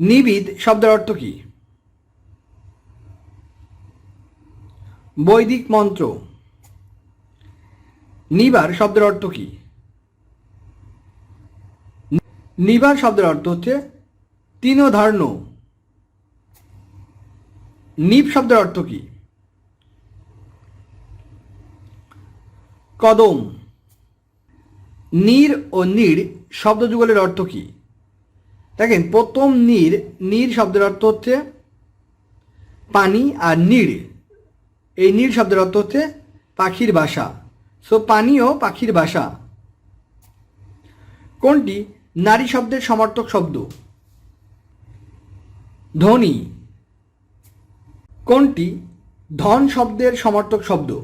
নিবিদ শব্দের অর্থ কি? বৈদিক মন্ত্র। নিবার শব্দের অর্থ কি? নিবার শব্দের অর্থ হচ্ছে তিনধার্ণ নিপ শব্দের অর্থ কি? কদম। নীর ও নীড় শব্দ যুগলের অর্থ কি? দেখেন, প্রথম নীর নীর শব্দের অর্থ হচ্ছে পানি আর নীড়। এই নীড় শব্দের অর্থ হচ্ছে পাখির বাসা। সো পানি ও পাখির বাসা। কোনটি? নারী শব্দের সমর্থক শব্দ। ধ্বনি। কোনটি? ধন শব্দের সমর্থক শব্দ।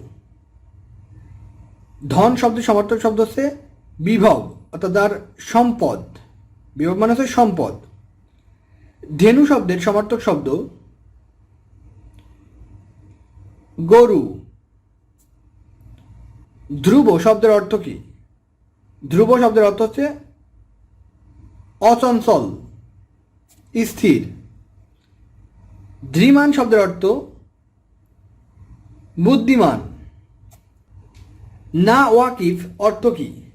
ধন শব্দের সমর্থক শব্দ হচ্ছে বিভব, অর্থাৎ তার সম্পদ। বিভব মানে হচ্ছে সম্পদ। ধেনু শব্দের সমার্থক শব্দ গরু। ধ্রুব শব্দের অর্থ কি? ধ্রুব শব্দের অর্থ হচ্ছে অচঞ্চল, স্থির। ধীমান শব্দের অর্থ বুদ্ধিমান। না ওয়াকিফ অর্থ কি?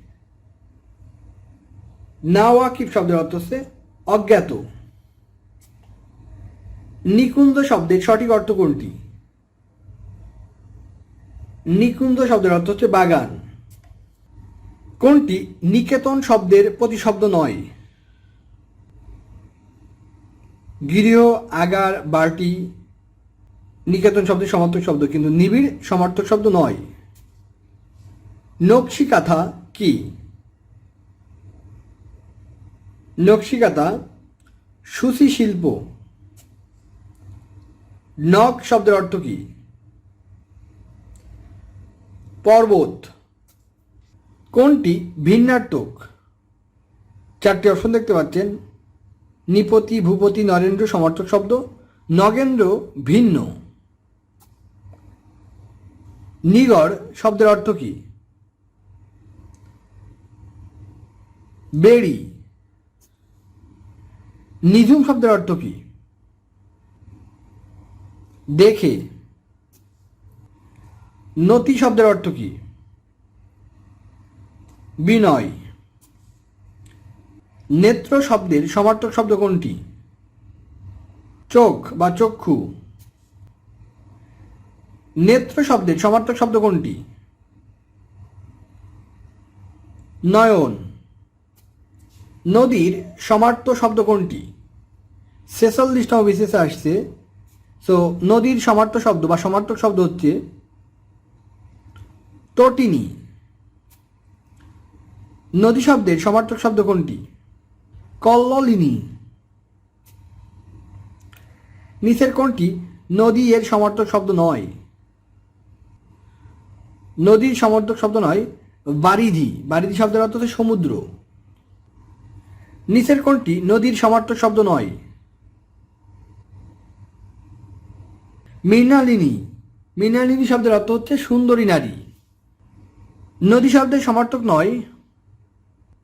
না ওয়াকিফ শব্দের অর্থ হচ্ছে অজ্ঞাত। নিকুঞ্জ শব্দের সঠিক অর্থ কোনটি? নিকুঞ্জ শব্দের অর্থ হচ্ছে বাগান। কোনটি নিকেতন শব্দের প্রতিশব্দ নয়? গৃহ, আগার বার্টি নিকেতন শব্দের সমার্থক শব্দ, কিন্তু নিবিড় সমার্থক শব্দ নয়। নকশিকাথা কি? নকশিকাথা সুশি শিল্প। নক শব্দের অর্থ কি? পর্বত। কোনটি ভিন্নার্থক? চারটি অপশন দেখতে পাচ্ছেন। নিপতি, ভূপতি, নরেন্দ্র, সমর্থক শব্দ। নগেন্দ্র ভিন্ন। নিগড় শব্দের অর্থ কি? বেড়ি। নিঝুম শব্দের অর্থ কি? দেখে। নতি শব্দের অর্থ কি? বিনয়। নেত্র শব্দের সমার্থক শব্দ কোনটি? চোখ বা চক্ষু। নেত্র শব্দের সমার্থক শব্দ কোনটি? নয়ন। নদীর সমার্থ শব্দ কোনটি? ছেচল্লিশতম বিশেষে আসছে। সো নদীর সমার্থ শব্দ বা সমার্থক শব্দ হচ্ছে তটিনী নদী শব্দের সমার্থক শব্দ কোনটি? কল্লিনী নিচের কোনটি? নদী এর সমার্থক শব্দ নয়। নদীর সমর্থক শব্দ নয়, বারিধি। বারিধি শব্দের অর্থ হচ্ছে সমুদ্র। নিচের কোনটি? নদীর সমার্থক শব্দ নয়। মৃণালিনী। মৃণালিনী শব্দের অর্থ হচ্ছে সুন্দরী নারী। নদী শব্দের সমার্থক নয়।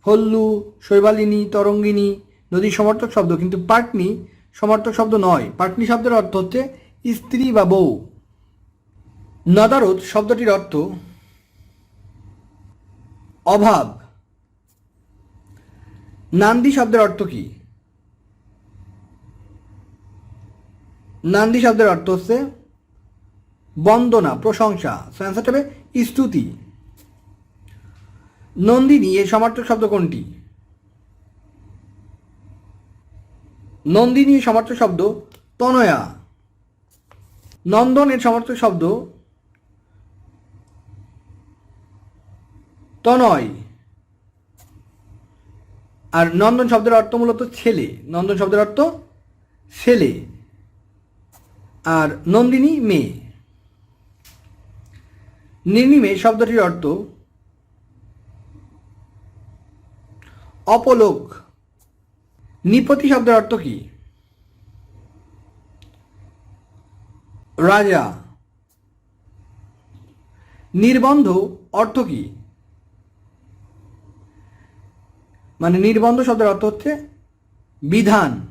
হল্লু, শৈবালিনী, তরঙ্গিনী নদীর সমর্থক শব্দ। কিন্তু পাটনি সমর্থক শব্দ নয়। পাটনি শব্দের অর্থ হচ্ছে স্ত্রী বা বউ। নদারদ শব্দটির অর্থ অভাব। নান্দি শব্দের অর্থ কি? নান্দি শব্দের অর্থ হচ্ছে বন্দনা, প্রশংসা হবে স্তুতি। নন্দিনী এর সমার্থক শব্দ কোনটি? নন্দিনী সমার্থক শব্দ তনয়া। নন্দন এর সমার্থক শব্দ তনয়। আর নন্দন শব্দের অর্থ মূলত ছেলে। নন্দন শব্দের অর্থ ছেলে। আর নন্দিনী মেয়ে। নির্নিমে শব্দটির অর্থ অপলোক। নিপতি শব্দের অর্থ কি? রাজা। নির্বন্ধ অর্থ কি? মানে নির্বন্ধ শব্দের অর্থ হচ্ছে বিধান।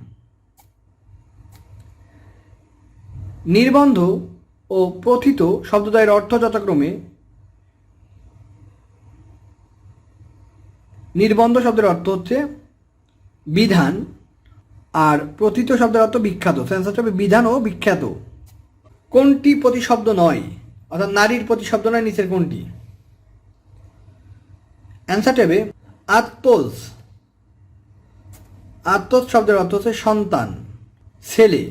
নির্বন্ধ ও প্রথিত শব্দদ্বয়ের অর্থ যথাক্রমে নির্বন্ধ শব্দের অর্থ হচ্ছে বিধান আর প্রথিত শব্দের অর্থ বিখ্যাত। সেন্সার হবে বিধান ও বিখ্যাত। কোনটি প্রতিশব্দ নয়? অর্থাৎ নারীর প্রতিশব্দ নয়, নিচের কোনটি? অ্যান্সার হবে আত্মস শব্দের অর্থ হচ্ছে সন্তান, ছেলে।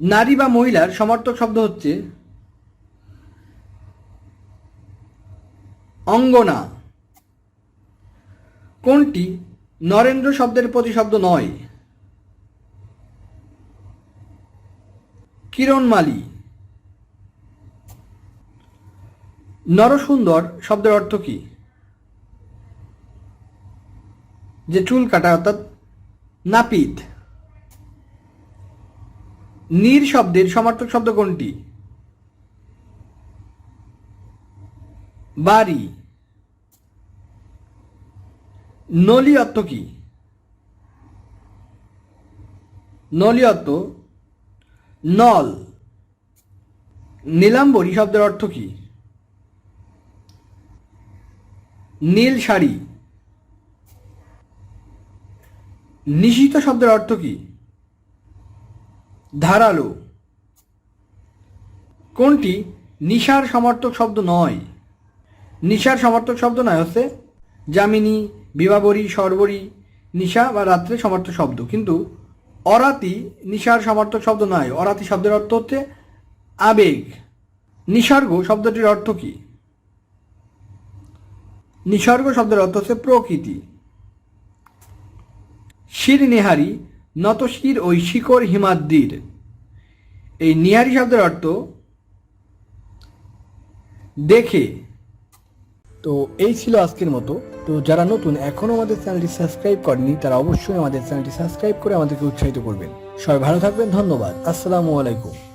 নারী বা মহিলার সমর্থক শব্দ হচ্ছে অঙ্গনা। কোনটি নরেন্দ্র শব্দের প্রতিশব্দ নয়? কিরণমালী। নরসুন্দর শব্দের অর্থ কি? যে চুল কাটা, অর্থাৎ নাপিত। নীর শব্দের সমার্থক শব্দ কোনটি? বাড়ি। নলি অর্থ কি? নলি অর্থ নল। নীলাম্বরী শব্দের অর্থ কি? নীল শাড়ি। নিশিত শব্দের অর্থ কি? ধারালো। কোনটি? নিশার সমর্থক শব্দ নয়। নিশার সমর্থক শব্দ নয় হচ্ছে যামিনী, বিবাবরী, সর্বরী, নিশা বা রাত্রে সমর্থক শব্দ। কিন্তু অরাতি নিশার সমর্থক শব্দ নয়। অরাতি শব্দের অর্থ হচ্ছে আবেগ। নিসর্গ শব্দটির অর্থ কি? নিসর্গ শব্দের অর্থ হচ্ছে প্রকৃতি। শির নেহারি নতশির ওই শিকড় হিমাদ্রির। এই নিহারি শব্দের অর্থ, দেখে। তো এই ছিল আজকের মতো। তো যারা নতুন, এখনও আমাদের চ্যানেলটি সাবস্ক্রাইব করেনি তারা অবশ্যই আমাদের চ্যানেলটি সাবস্ক্রাইব করে আমাদেরকে উৎসাহিত করবেন। সবাই ভালো থাকবেন, ধন্যবাদ। আসসালামু আলাইকুম।